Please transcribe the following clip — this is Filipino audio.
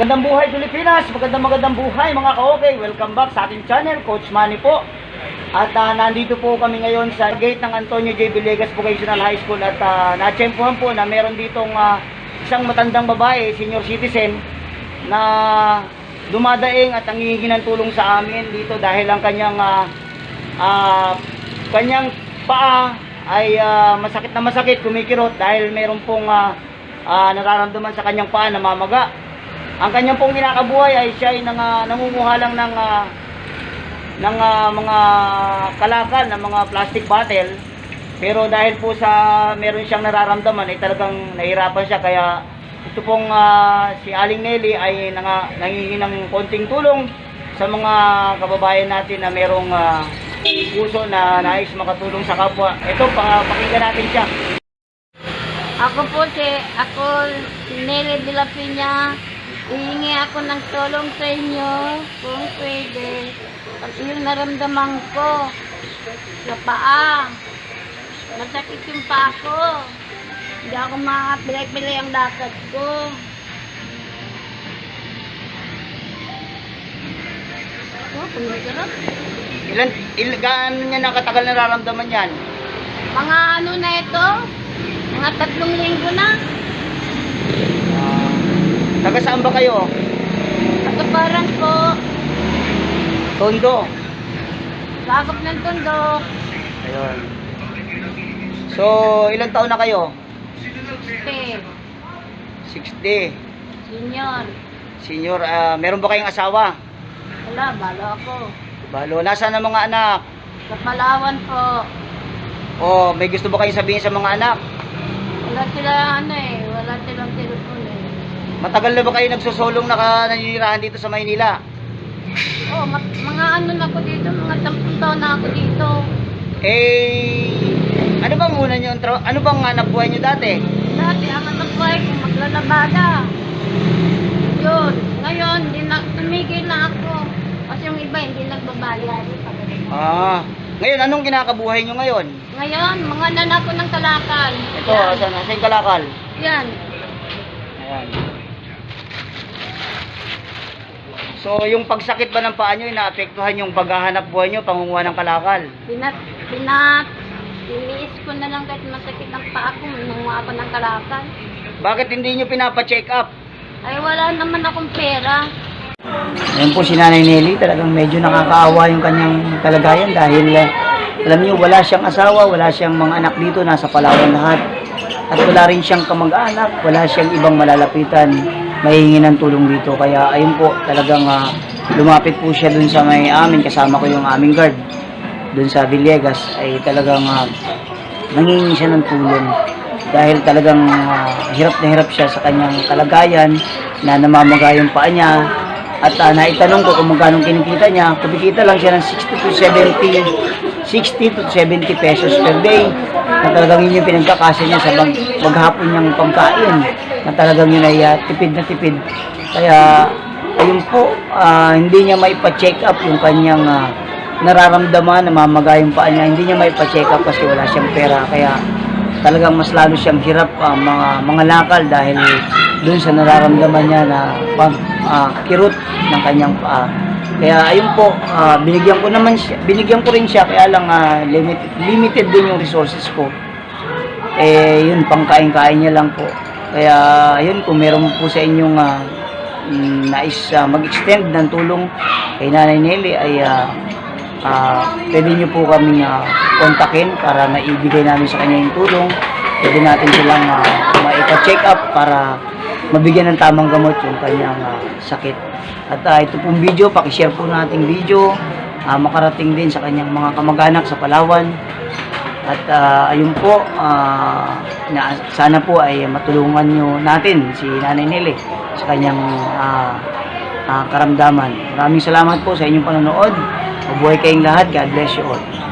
magandang magandang buhay mga ka-okay. Welcome back sa ating channel, Coach Manny po. At ah, nandito po kami ngayon sa gate ng Antonio J. Villegas Vocational High School at uh, natsempuhan po na meron ditong ah, isang matandang babae, senior citizen, na dumadaing at nangihingi ng tulong sa amin dito dahil ang kanyang ah, ah, kanyang paa ay ah, masakit na masakit, kumikirot dahil meron pong ah, ah, nararamdaman sa kanyang paa na mamaga. Ang kanyang pong kinakabuhay ay siya ay nang, ah, nangunguha lang ng ah, ng ah, mga kalakal ng mga plastic bottle. Pero dahil po sa meron siyang nararamdaman ay talagang nahirapan siya kaya ito pong ah, si Aling Nelly ay nanga, nangihingi ng konting tulong sa mga kababayan natin na merong ah, puso na nais makatulong sa kapwa. Ito, pa, pakinggan natin siya. Ako po si, ako si Nelly de la Piña. Ihingi ako ng tulong sa inyo kung pwede. At yung naramdaman ko sa paa. Masakit yung paa ko. Hindi ako makapilay-pilay ang lakad ko. Oh, kumikarap. Ilan, il, gaano niya nakatagal nararamdaman yan? Mga ano na ito? Mga tatlong linggo na. Taga saan ba kayo? Pagkaparan po. Tondo. Sakop ng tundok. Ayun. So, ilang taon na kayo? Te, 60. senior. Senior, ah, meron ba kayong asawa? Wala, balo ako. Balo, nasaan ang mga anak? Sa Palawan po. Oh, may gusto ba kayong sabihin sa mga anak? Wala sila ano eh. Wala silang eh. Matagal na ba kayo nagsusulong naka naninirahan dito sa Maynila? Oh, ma- mga ano na ako dito. Mga sampung taon na ako dito. Eh, ano bang una nyo, tra- ano bang hanap buhay nyo dati? Dati ang anak ko ay maglalabada. Yun. Ngayon, di na, tumigil na ako. Kasi yung iba hindi nagbabayad. Ah, ngayon, anong kinakabuhay nyo ngayon? Ngayon, mga nanak ko ng kalakal. Ito, asan, asan yung kalakal? Yan. Ayan. So, yung pagsakit ba ng paa nyo, inaapektuhan yung paghahanap buhay nyo, pangunguha ng kalakal? Pinat, pinat, tiniis ko na lang kahit masakit ang paa ko, nanguha ako ng kalakal. Bakit hindi nyo pinapa-check up? Ay wala naman akong pera. Ayan po si Nanay Nelly, talagang medyo nakakaawa yung kanyang kalagayan dahil eh, alam niyo wala siyang asawa, wala siyang mga anak dito, nasa Palawan lahat. At wala rin siyang kamag-anak, wala siyang ibang malalapitan, mahihingi ng tulong dito. Kaya ayun po, talagang ah, lumapit po siya dun sa may amin, kasama ko yung aming guard dun sa Villegas, ay talagang uh, nangingi siya ng tulong. Dahil talagang ah, hirap na hirap siya sa kanyang kalagayan na namamaga yung paa niya at ah, naitanong ko kung magkano kinikita niya. Kumikita lang siya ng 60 to 70 60 to 70 pesos per day. Na talagang yun yung pinagkakasya niya sa mag, maghapon niyang pagkain na talagang yun ay ah, tipid na tipid. Kaya ayun po ah, hindi niya maipa-check up yung kanyang ah, nararamdaman namamaga yung paa niya. Hindi niya maipa-check up kasi wala siyang pera. Kaya talagang mas lalo siyang hirap ah, mga mga lakal dahil doon sa nararamdaman niya na pag ah, kirot ng kanyang paa. Kaya ayun po, ah, binigyan ko naman siya, binigyan ko rin siya kaya lang ah, limited, limited din yung resources ko. Eh yun pangkain-kain niya lang po. Kaya ayun kung meron po sa inyong mm, nais ah, mag-extend ng tulong kay Nanay Nelly ay ah, Ah, pwede nyo po kami uh, kontakin para naibigay namin sa kanya yung tulong. Pwede natin silang uh, maipa-check up para mabigyan ng tamang gamot yung kanyang ah, sakit. At ah, ito pong video, pakishare po nating video. ah, makarating din sa kanyang mga kamag-anak sa Palawan. At ah, ayun po, ah, na, sana po ay matulungan nyo natin si Nanay Nelly sa kanyang ah, ah, karamdaman. Maraming salamat po sa inyong panonood. Mabuhay kayong lahat. God bless you all.